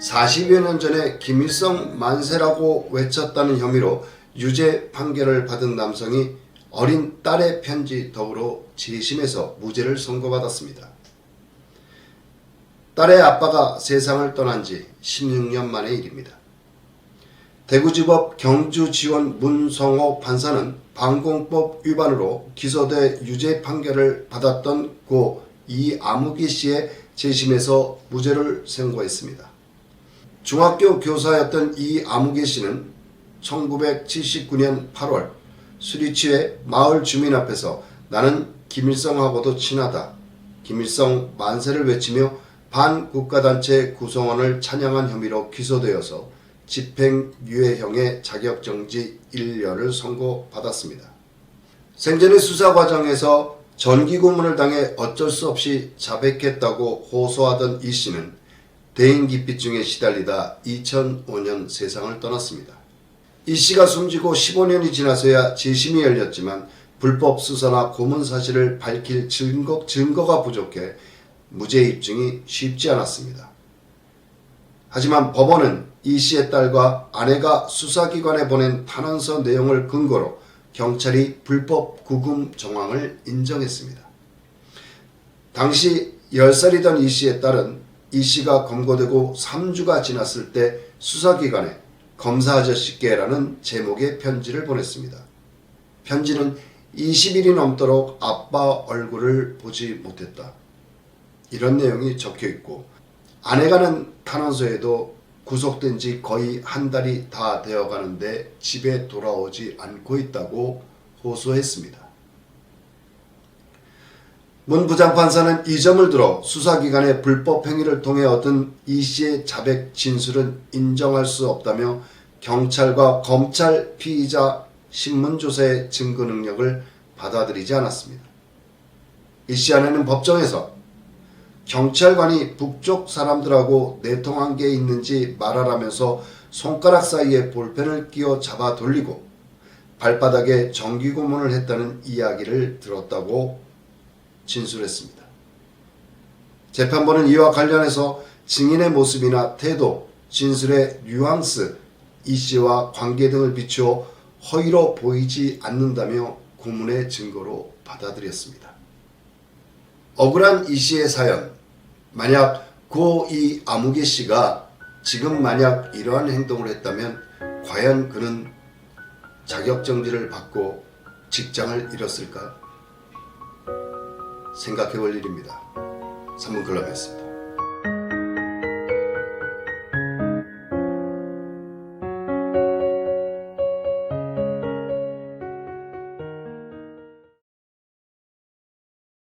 (40여 년) 전에 김일성 만세라고 외쳤다는 혐의로 유죄 판결을 받은 남성이 어린 딸의 편지 더불어 재심에서 무죄를 선고받았습니다. 딸의 아빠가 세상을 떠난 지 16년 만의 일입니다. 대구지법 경주지원 문성호 판사는 방공법 위반으로 기소돼 유죄 판결을 받았던 고 이아무기 씨의 재심에서 무죄를 선고했습니다. 중학교 교사였던 이아무개 씨는 1979년 8월 술이 취해 마을 주민 앞에서 나는 김일성하고도 친하다. 김일성 만세를 외치며 반국가단체 구성원을 찬양한 혐의로 기소되어서 집행유예형의 자격정지 1년을 선고받았습니다. 생전의 수사 과정에서 전기고문을 당해 어쩔 수 없이 자백했다고 호소하던 이 씨는 대인기피증에 시달리다 2005년 세상을 떠났습니다. 이 씨가 숨지고 15년이 지나서야 재심이 열렸지만 불법 수사나 고문 사실을 밝힐 증거, 증거가 부족해 무죄 입증이 쉽지 않았습니다. 하지만 법원은 이 씨의 딸과 아내가 수사기관에 보낸 탄원서 내용을 근거로 경찰이 불법 구금 정황을 인정했습니다. 당시 10살이던 이 씨의 딸은 이 씨가 검거되고 3주가 지났을 때 수사기관에 검사 아저씨께라는 제목의 편지를 보냈습니다. 편지는 20일이 넘도록 아빠 얼굴을 보지 못했다. 이런 내용이 적혀 있고 아내가 낸 탄원서에도 구속된 지 거의 한 달이 다 되어 가는데 집에 돌아오지 않고 있다고 호소했습니다. 문 부장판사는 이 점을 들어 수사기관의 불법 행위를 통해 얻은 이 씨의 자백 진술은 인정할 수 없다며 경찰과 검찰 피의자 신문조사의 증거 능력을 받아들이지 않았습니다. 이 씨 아내는 법정에서 경찰관이 북쪽 사람들하고 내통한 게 있는지 말하라면서 손가락 사이에 볼펜을 끼워 잡아 돌리고 발바닥에 전기고문을 했다는 이야기를 들었다고 진술했습니다. 재판부는 이와 관련해서 증인의 모습이나 태도, 진술의 뉘앙스, 이 씨와 관계 등을 비추어 허위로 보이지 않는다며 고문의 증거로 받아들였습니다. 억울한 이 씨의 사연, 만약 고이 아무개 씨가 지금 만약 이러한 행동을 했다면 과연 그는 자격정지를 받고 직장을 잃었을까요? 생각해 볼 일입니다. 3분 클럽이었습니다.